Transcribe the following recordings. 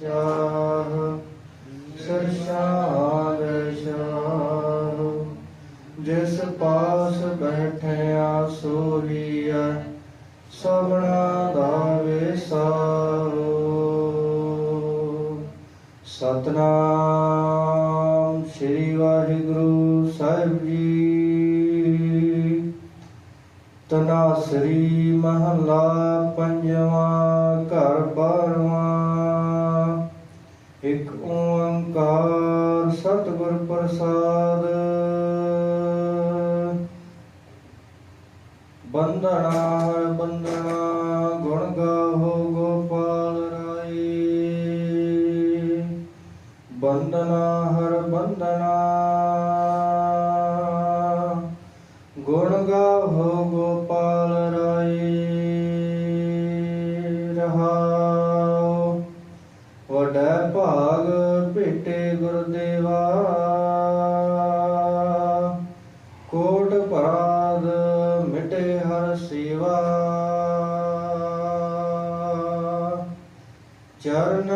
ਸ਼ਾਹ, ਸਰਸ਼ਾਦ ਸ਼ਾਹ। ਜਿਸ ਪਾਸ ਬੈਠਿਆ ਸੋਰੀਆ, ਸਭਨਾ ਦਾ ਵਿਸਾਰੋ। ਸਤਨਾਮ ਸ੍ਰੀ ਵਾਹਿਗੁਰੂ ਸਾਹਿਬ ਜੀ। ਤਨਾਸਰੀ ਮਹਲਾ ਪੰਜਵਾਂ, ਘਰ ਬਾਰਵਾਂ। ਇੱਕ ਓੰਕਾਰ ਸਤਿਗੁਰ ਪ੍ਰਸਾਦ। ਬੰਦਨਾ ਹਰ ਬੰਦਨਾ ਗੁਣ ਗਾਹੋ ਗੋਪਾਲ ਰਾਏ। ਬੰਦਨਾ ਹਰ ਬੰਦਨਾ ਗੁਣ ਗਾਹੋ ਗੋਪਾਲ ਰਾਏ। ਰਹਾਉ ਗੁਰਦੇਵਾ। ਕੋਟ ਪਰਾਦ ਮਿਟੇ ਹਰ ਸੇਵਾ। ਚਰਨ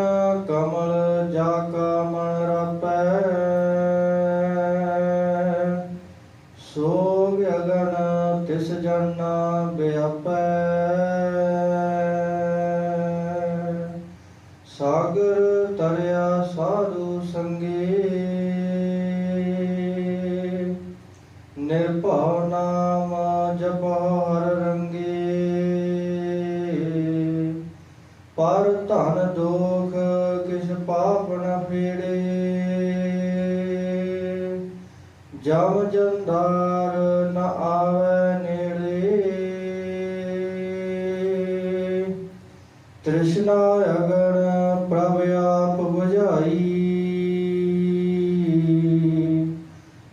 ਕਮਲ ਜਾ ਕਾ ਮਨ ਰਪੈ। ਸੋਗ ਅਗਨ ਤਿਸ ਜਨ ਬਿਆਪੈ। ਸਾਗਰ ਤਰਿਆ ਸਾ ਨਿਰਭਉ ਨਾਮ ਜਪੋ ਹਰ ਰੰਗੇ। ਪਰ ਧਨ ਦੋਖ ਕਿਛ ਪਾਪ ਨ ਫੇੜੇ। ਜਮ ਜੰਦਾਰ ਨ ਆਵੇ ਨੇੜੇ। ਤ੍ਰਿਸ਼ਨਾ ਅਗਨ ਪ੍ਰਭ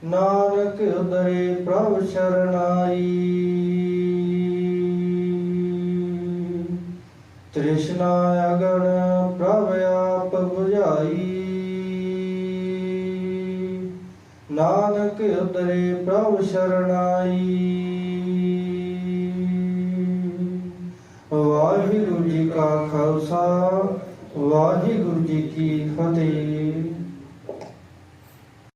ਨਾਨਕ ਉਦਰੇ ਪ੍ਰਭ ਸ਼ਰਨਾਈ। ਤ੍ਰਿਸ਼ਨਾ ਅਗਨ ਪ੍ਰਭ ਆਪ 부ਝਾਈ ਨਾਨਕ ਉਦਰੇ ਪ੍ਰਭ ਸ਼ਰਨਾਈ। ਵਾਹਿਗੁਰੂ ਜੀ ਕਾ ਖਾਲਸਾ, ਵਾਹਿਗੁਰੂ ਜੀ ਕੀ ਫਤਿਹ।